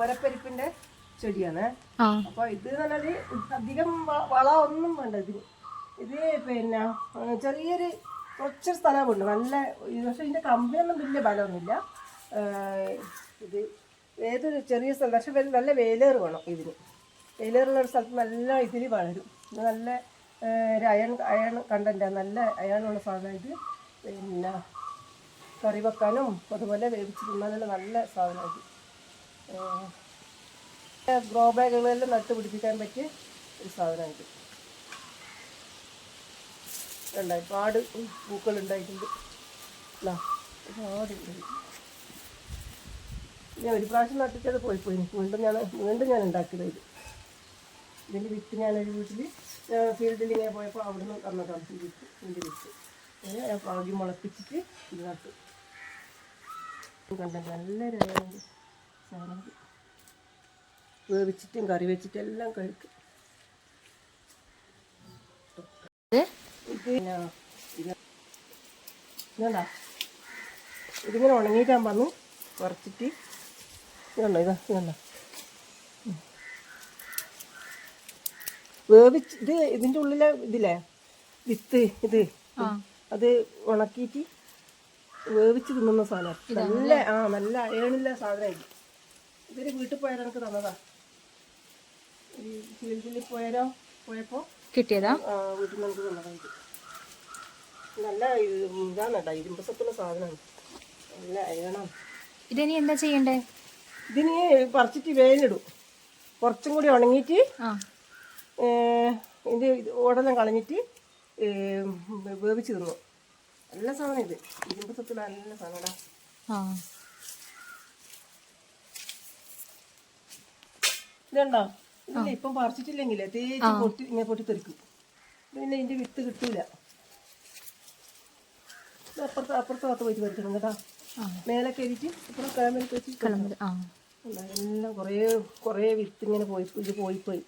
വരപ്പരിപ്പിന്റെ ചെടിയാണ്. അപ്പൊ ഇത് നല്ലത് അധികം വള ഒന്നും വേണ്ട. ഇതിന് ഇത് പിന്നെ ചെറിയൊരു കുറച്ച് സ്ഥലമുണ്ട്. നല്ല പക്ഷെ ഇതിന്റെ കമ്പിയൊന്നും വലിയ ബലമൊന്നുമില്ല. ഇത് ഏതൊരു ചെറിയ സ്ഥലം പക്ഷെ നല്ല വേലേറ് വേണം ഇതിന്. വേലേറുള്ള ഒരു സ്ഥലത്ത് നല്ല ഇതിൽ വളരും. നല്ല ഒരു അയൺ അയൺ കണ്ടന്റ്. നല്ല അയണുള്ള സാധനം ഇത്. പിന്നെ കറി വെക്കാനും അതുപോലെ വേവിച്ച് തിന്നാനുള്ള നല്ല സാധനം ഇത്. ഗ്രോ ബാഗുകളിൽ നട്ട് പിടിപ്പിക്കാൻ പറ്റിയ ഒരു സാധനം ഉണ്ടായിപ്പാട് പൂക്കൾ ഉണ്ടായിട്ടുണ്ട്. ഞാൻ ഒരു പ്രാവശ്യം നട്ടിച്ചത് പോയി പോയി വീണ്ടും ഞാൻ വീണ്ടും ഞാൻ ഉണ്ടാക്കിയത് ഇത്. ഇതിന്റെ വിത്ത് ഒരു വീട്ടിൽ ഫീൽഡിൽ ഇങ്ങനെ പോയപ്പോൾ അവിടെ നിന്ന് തന്നതാണ്. ഈ വിത്ത് ഇതിന്റെ വിത്ത്. അങ്ങനെ ഞാൻ പാകി മുളപ്പിച്ചിട്ട് ഇത് നട്ടു. നല്ല നല്ലൊരു ഇലയുണ്ട്. വേവിച്ചിട്ടും കറി വെച്ചിട്ടും എല്ലാം കഴിക്കും. ഇതുണ്ടാ? ഇതിങ്ങനെ ഉണങ്ങിയിട്ടാൻ വന്നു. കുറച്ചിട്ട് ഇതുണ്ടോ? ഇതാ ഇതുണ്ടോ? വേവിച്ച് ഇത് ഇതിന്റെ ഉള്ളിലെ ഇതില്ലേ? വിത്ത് ഇത്. അത് ഉണക്കിയിട്ട് വേവിച്ച് തിന്നുന്ന സാധനം. നല്ല ആ നല്ല അയണില്ല സാധനം ഇതൊരു വീട്ടിൽ പോയാൽ എനിക്ക് തന്നതാ? ഈ ഫീൽഡിൽ പോയാലോ പോയപ്പോൾ കിട്ടിയതാ? വീട്ടിൽ നിന്ന് എനിക്ക് തന്നതാ ഇത്. നല്ല ഇത് ഇതാണ് കേട്ടോ ഇരുമ്പ് സത്തുള്ള സാധനമാണ് നല്ല അയണം. ഇതിനി എന്താ ചെയ്യണ്ടേ? ഇതിന് പറിച്ചിട്ട് വേലിടും കുറച്ചും കൂടി ഉണങ്ങിയിട്ട് ഇതിന്റെ ഇത് ഓടെല്ലാം കളഞ്ഞിട്ട് വേവിച്ച് തിന്നു നല്ല സാധനം ഇത്. ഇരുമ്പ് സത്തുള്ള നല്ല സാധനടാ ഇതുണ്ടോ ഇതില്ല ഇപ്പം പറിച്ചിട്ടില്ലെങ്കിൽ തേച്ച് പൊട്ടി ഇങ്ങനെ പൊട്ടിത്തെറിക്കും. പിന്നെ ഇതിന്റെ വിത്ത് കിട്ടൂല. അപ്പുറത്ത് അപ്പുറത്ത് ഭാഗത്ത് പോയിട്ട് പറിക്കണം കേട്ടോ. മേലെ കയറിയിട്ട് ഇപ്പുറം കിളമ്പിൽ വെച്ച് എല്ലാം കുറേ കുറേ വിത്ത് ഇങ്ങനെ പോയി ഇത് പോയി പോയി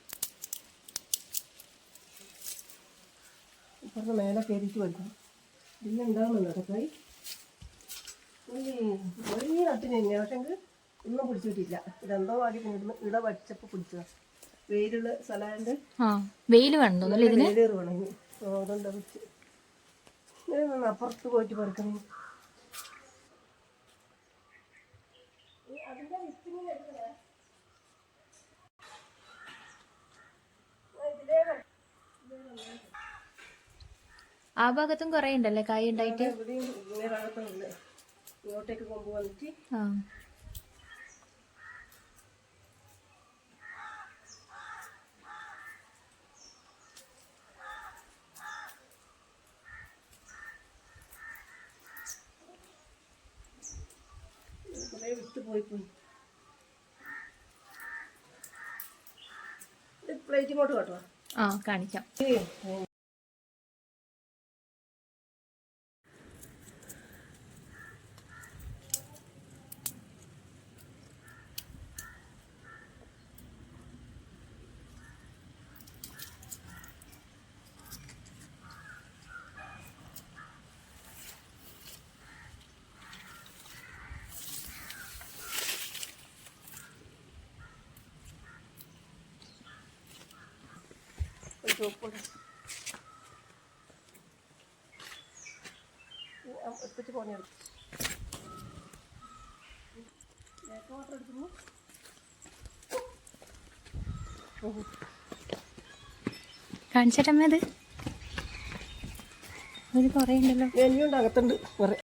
ഇപ്പുറത്ത് മേലെ കയറിയിട്ട് പറിക്കണം അതൊക്കെ ഈ വലിയ നട്ടിന് തന്നെ ഒന്നും പിടിച്ചിട്ടില്ല. ഇതെന്തോ ആദ്യം കൊണ്ടുവന്ന് ഇട വച്ചപ്പോൾ പിടിച്ചതാ. വെയിലുള്ള സ്ഥലമായത് ആ വെയിൽ വേണം വെയിലേറ് വേണം അതുകൊണ്ട് വെച്ച് അപ്പുറത്ത് പോയിട്ട് പറിക്കണം. അതിന്റെ ആ ഭാഗത്തും കൊറേ ഉണ്ടല്ലേ കായ ഉണ്ടായിട്ട്? ഇങ്ങോട്ടേക്ക് കൊമ്പ് വന്നിട്ട് ആ കുറേ വിത്ത് പോയി പോയി. പ്ലേറ്റ് ഇങ്ങോട്ട് കേട്ടോ ആ കാണിക്കാം. ചോപ്പ് എടുത്തിട്ട് പോണി എടുക്കും വാട്ടർ എടുക്കുന്നു കാണിച്ചിട്ടമ്മ അത്. ഒരു കുറേ ഉണ്ടല്ലോ. എനിയുണ്ട് അകത്തുണ്ട്. കുറെ.